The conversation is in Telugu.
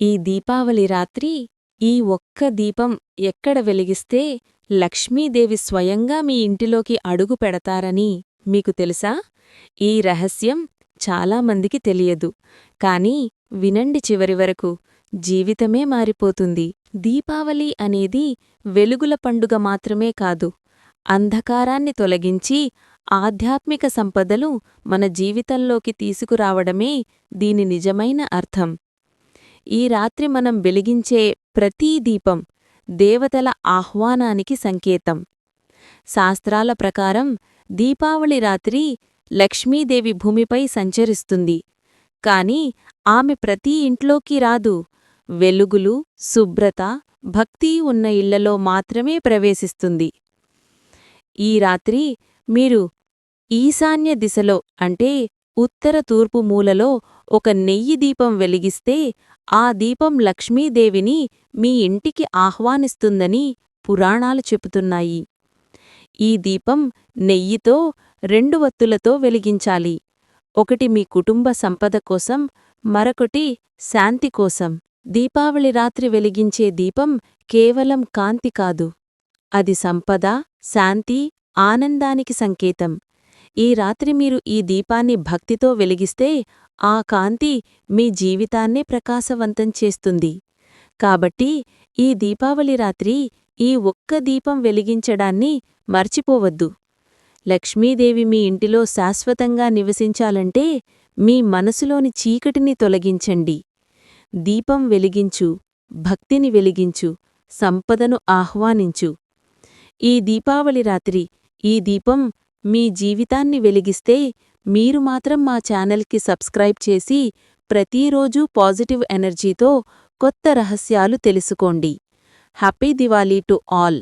ఈ దీపావళి రాత్రి ఈ ఒక్క దీపం ఎక్కడ వెలిగిస్తే లక్ష్మీదేవి స్వయంగా మీ ఇంటిలోకి అడుగు పెడతారని మీకు తెలుసా? ఈ రహస్యం చాలామందికి తెలియదు. కాని వినండి చివరి వరకు. జీవితమే మారిపోతుంది. దీపావళి అనేది వెలుగుల పండుగ మాత్రమే కాదు. అంధకారాన్ని తొలగించి ఆధ్యాత్మిక సంపదలు మన జీవితంలోకి తీసుకురావడమే దీని నిజమైన అర్థం. ఈ రాత్రి మనం వెలిగించే ప్రతీ దీపం దేవతల ఆహ్వానానికి సంకేతం. శాస్త్రాల ప్రకారం దీపావళి రాత్రి లక్ష్మీదేవి భూమిపై సంచరిస్తుంది. కాని ఆమె ప్రతి ఇంట్లోకి రాదు. వెలుగులు శుభ్రత భక్తి ఉన్న ఇళ్ళలో మాత్రమే ప్రవేశిస్తుంది. ఈ రాత్రి మీరు ఈశాన్య దిశలో అంటే ఉత్తర తూర్పు మూలలో ఒక నెయ్యి దీపం వెలిగిస్తే ఆ దీపం లక్ష్మీదేవిని మీ ఇంటికి ఆహ్వానిస్తుందని పురాణాలు చెబుతున్నాయి. ఈ దీపం నెయ్యితో రెండు వత్తులతో వెలిగించాలి. ఒకటి మీ కుటుంబ సంపద కోసం మరొకటి శాంతి కోసం. దీపావళి రాత్రి వెలిగించే దీపం కేవలం కాంతి కాదు. అది సంపద శాంతి ఆనందానికి సంకేతం. ఈ రాత్రి మీరు ఈ దీపాన్ని భక్తితో వెలిగిస్తే ఆ కాంతి మీ జీవితాన్నే ప్రకాశవంతం చేస్తుంది. కాబట్టి ఈ దీపావళి రాత్రి ఈ ఒక్క దీపం వెలిగించడాన్ని మర్చిపోవద్దు. లక్ష్మీదేవి మీ ఇంటిలో శాశ్వతంగా నివసించాలంటే మీ మనసులోని చీకటిని తొలగించండి. దీపం వెలిగించు భక్తిని వెలిగించు సంపదను ఆహ్వానించు. ఈ దీపావళి రాత్రి ఈ దీపం మీ జీవితాన్ని వెలిగిస్తే మీరు మాత్రం మా ఛానల్కి సబ్స్క్రైబ్ చేసి ప్రతిరోజూ పాజిటివ్ ఎనర్జీతో కొత్త రహస్యాలు తెలుసుకోండి. Happy Diwali to all.